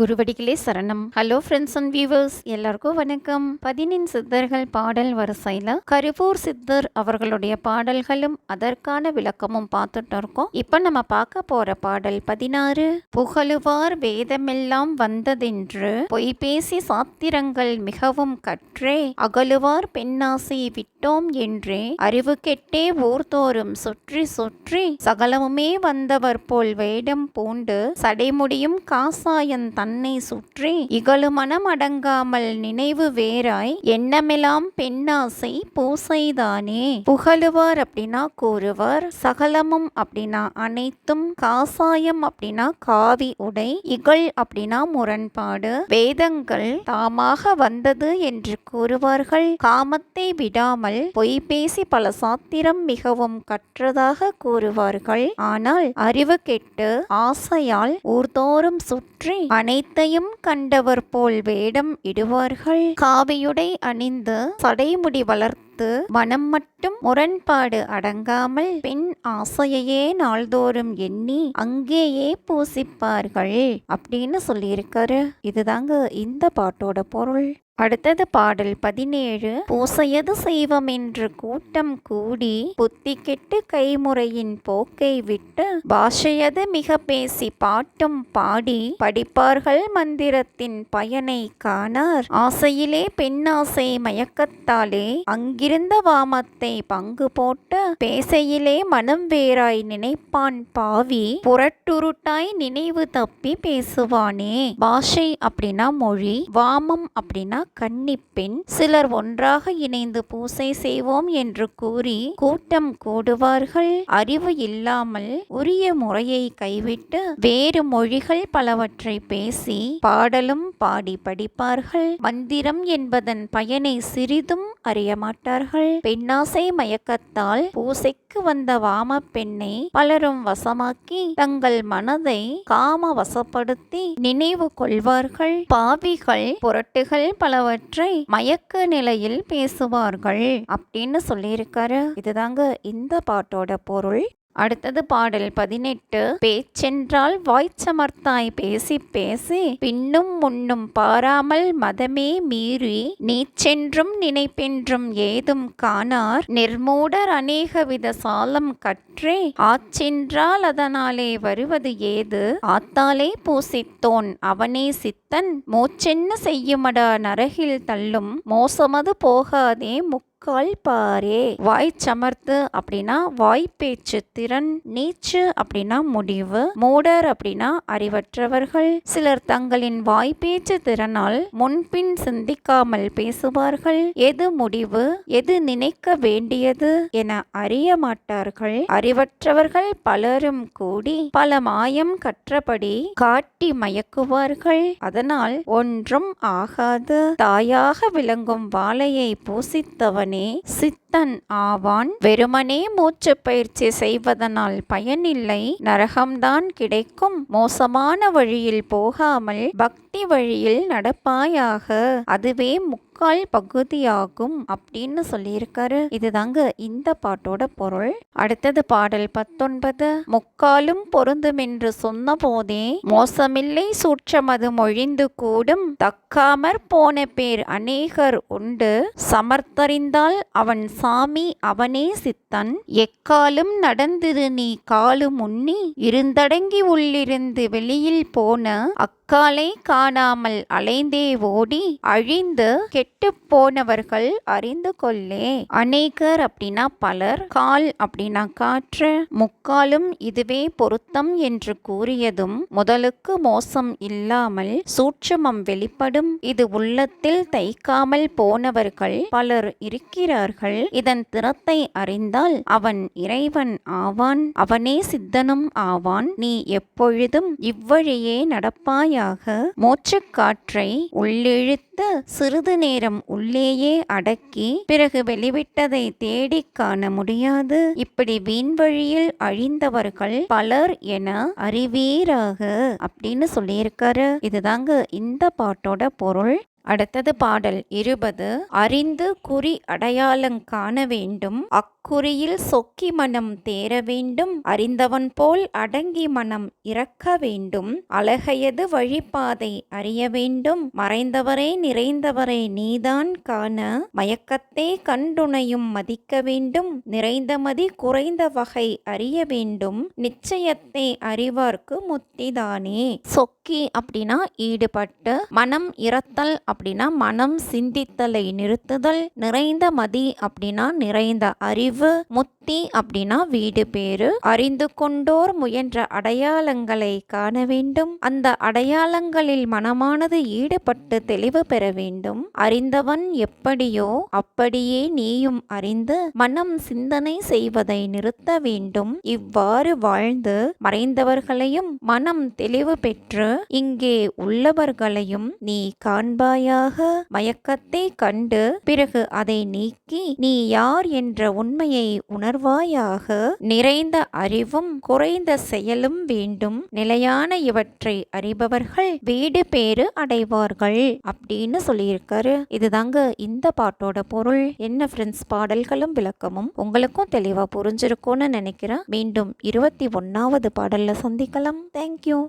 குருவடிகளே சரணம். Hello friends and viewers எல்லாருக்கும் வணக்கம். பதினின் சித்தர்கள் பாடல் வரிசையில் கருவூர் சித்தர் அவர்களுடைய பாடல்களும் அதற்கான விளக்கமும் பார்த்துட்டு இருக்கோம். இப்போ நம்ம பார்க்க போற பாடல் பதினாறு. புகழுவார் வேதமெல்லாம் வந்ததென்று பொய் பேசி சாத்திரங்கள் மிகவும் கற்றே அகலுவார் பெண்ணாசி விட்டோம் என்றே அறிவு கெட்டே ஊர்தோறும் சுற்றி சுற்றி சகலமுமே வந்தவர் போல் வேடம் பூண்டு சடைமுடியும் காசாயன் தன் தன்னை சுற்றி இகழு மனம் அடங்காமல் நினைவு வேறாய் எண்ணமெல்லாம் பெண்ணாசை பூசைதானே? புகழுவார் அப்படின்னா கூறுவார் சகலமும் அப்படின்னா அனைத்தும் காசாயம் அப்படின்னா காவி உடை இகழ் அப்படின்னா முரண்பாடு வேதங்கள் தாமாக வந்தது என்று கூறுவார்கள். காமத்தை விடாமல் பொய் பேசி பல சாத்திரம் மிகவும் கற்றதாக கூறுவார்கள். ஆனால் அறிவு கெட்டு ஆசையால் ஊர்தோறும் சுற்றி அனை அனைத்தையும் கண்டவர் போல் வேடம் இடுவார்கள். காவியுடை அணிந்து சடைமுடி வளர்த்து மனம் மட்டும் முரண்பாடு அடங்காமல் பெண் ஆசையையே நாள்தோறும் எண்ணி அங்கேயே பூசிப்பார்கள் அப்படின்னு சொல்லியிருக்காரு. இதுதாங்க இந்த பாட்டோட பொருள். அடுத்தது பாடல் பதினேழு. பூசையது செய்வம் என்று கூட்டம் கூடி புத்தி கெட்டு கைமுறையின் போக்கை விட்டு பாஷையது மிக பேசி பாட்டும் பாடி படிப்பார்கள் மந்திரத்தின் பயனை காணார். ஆசையிலே பெண்ணாசை மயக்கத்தாலே இருந்த வாமத்தை பங்கு போட்டு பேசையிலே மனம் வேறாய் நினைப்பான் பாவி. புரட்டுருட்டாய் நினைவு தப்பி பேசுவானே. பாஷை அப்படின்னா மொழி வாமம் அப்படின்னா கன்னிப்பெண். சிலர் ஒன்றாக இணைந்து பூசை செய்வோம் என்று கூறி கூட்டம் கூடுவார்கள். அறிவு இல்லாமல் உரிய முறையை கைவிட்டு வேறு மொழிகள் பலவற்றை பேசி பாடலும் பாடி படிப்பார்கள். மந்திரம் என்பதன் பயனை சிறிதும் அறியமாட்டார் விட்டார்கள் பெண்ணாசை மயக்கத்தால் பூசைக்கு வந்த வாம பெண்ணை பலரும் வசமாக்கி தங்கள் மனதை காம வசப்படுத்தி நினைவு கொள்வார்கள். பாவிகள் புரட்டுகள் பலவற்றை மயக்க நிலையில் பேசுவார்கள். அப்படின்னு சொல்லியிருக்காரு. இதுதாங்க இந்த பாட்டோட பொருள். அடுத்தது பாடல் பதினெட்டு. பேச்சென்றால் வாய்ச்சமர்த்தாய் பேசி பேசி பின்னும் முன்னும் பாராமல் மதமே மீறி நீச்சென்றும் நினைப்பென்றும் ஏதும் காணார். நிர்மூடர் அநேகவித சாலம் கற்றே ஆச்சென்றால் அதனாலே வருவது ஏது? ஆத்தாலே பூசித்தோன் அவனே சித்தன் மூச்சென்ன செய்யுமடா நரகில் தள்ளும்? மோசமது போகாதே முக் கால் பாரே வாய் சமர்த்து அப்படின்னா வாய் பேச்சு திறன் நீச்சு அப்படின்னா முடிவு மூடர் அப்படின்னா அறிவற்றவர்கள். சிலர் தங்களின் வாய் பேச்சு திறனால் முன்பின் சிந்திக்காமல் பேசுவார்கள். எது முடிவு எது நினைக்க வேண்டியது என அறிய மாட்டார்கள். அறிவற்றவர்கள் பலரும் கூடி பல மாயம் கற்றபடி காட்டி மயக்குவார்கள். அதனால் ஒன்றும் ஆகாது. தாயாக விளங்கும் வாழையை பூசித்தவன் அவனே சித்தன் ஆவான். வெறுமனே மூச்சு பயிற்சி செய்வதனால் பயனில்லை. நரகம்தான் கிடைக்கும். மோசமான வழியில் போகாமல் பக்தி வழியில் நடப்பாயாக. அதுவே முக்கால் பகுதியாகும் அப்படின்னு சொல்லியிருக்காரு. இதுதாங்க இந்த பாட்டோட பொருள். அடுத்தது பாடல் பத்தொன்பது. முக்காலும் பொருந்தும் என்று சொன்ன போதே மோசமில்லை சூற்றமது மொழிந்து கூடும். தக்காமற் போன பேர் அநேகர் உண்டு. சமர்த்தறிந்தால் அவன் சாமி அவனே சித்தன். எக்காலும் நடந்திரு நீ காலு முன்னி இருந்தடங்கி உள்ளிருந்து வெளியில் போன அக்காலை காணாமல் அலைந்தே ஓடி அழிந்து கெட்டு போனவர்கள் அறிந்து கொள்ளே. அநேகர் அப்படின்னா பலர் கால் அப்படின்னா காற்று. முக்காலும் இதுவே பொருத்தம் என்று கூறியதும் முதலுக்கு மோசம் இல்லாமல் சூட்சமம் வெளிப்படும். இது உள்ளத்தில் தைக்காமல் போனவர்கள் பலர் இருக்கிறார்கள். இதன் திறத்தை அறிந்தால் அவன் இறைவன் ஆவான் அவனே சித்தனும் ஆவான். நீ எப்பொழுதும் இவ்வழியே நடப்பாயாக. மூச்சுக்காற்றை உள்ளிழுத்து சிறிது நேரம் உள்ளேயே அடக்கி பிறகு வெளிவிட்டதை தேடி காண முடியாது. இப்படி வீண் வழியில் அழிந்தவர்கள் பலர் என அறிவீராக அப்படின்னு சொல்லியிருக்காரு. இதுதாங்க இந்த பாட்டோட பொருள். அடுத்தது பாடல் இருபது. அறிந்து குறி அடையாளம் காண வேண்டும். அக்குறியில் சொக்கி மனம் தேர வேண்டும். அறிந்தவன் போல் அடங்கி மனம் இறக்க வேண்டும். அழகையது வழிபாதை அறிய வேண்டும். மறைந்தவரே நிறைந்தவரே நீதான் காண. மயக்கத்தே கண்டுணையும் மதிக்க வேண்டும். நிறைந்த மதி குறைந்த வகை அறிய வேண்டும். நிச்சயத்தை அறிவார்க்கு முத்திதானே. சொக்கி அப்படின்னா ஈடுபட்டு மனம் இறத்தல் அப்படின்னா மனம் சிந்தித்தலை நிறுத்துதல் நிறைந்த மதி அப்படின்னா நிறைந்த அறிவு முத் முத்தி அப்படின்னா வீடு பேரு அறிந்து கொண்டோர் முயன்ற அடையாளங்களை காண வேண்டும். அந்த அடையாளங்களில் மனமானது ஈடுபட்டு தெளிவு பெற வேண்டும். அறிந்தவன் எப்படியோ அப்படியே நீயும் அறிந்து மனம் சிந்தனை செய்வதை நிறுத்த வேண்டும். இவ்வாறு வாழ்ந்து மறைந்தவர்களையும் மனம் தெளிவு பெற்று இங்கே உள்ளவர்களையும் நீ காண்பாயாக. மயக்கத்தை கண்டு பிறகு அதை நீக்கி நீ யார் என்ற உண்மையை உணர்வாயாக நிறைந்த அறிவும் குறைந்த செயலும் வேண்டும். நிலையான இவற்றை அறிபவர்கள் வீடு பேறு அடைவார்கள் அப்படின்னு சொல்லியிருக்காரு. இதுதாங்க இந்த பாட்டோட பொருள். என்ன ஃப்ரெண்ட்ஸ் பாடல்களும் விளக்கமும் உங்களுக்கும் தெளிவா புரிஞ்சிருக்கும்னு நினைக்கிறேன். மீண்டும் இருபத்தி ஒன்னாவது பாடல்ல சந்திக்கலாம். தேங்க்யூ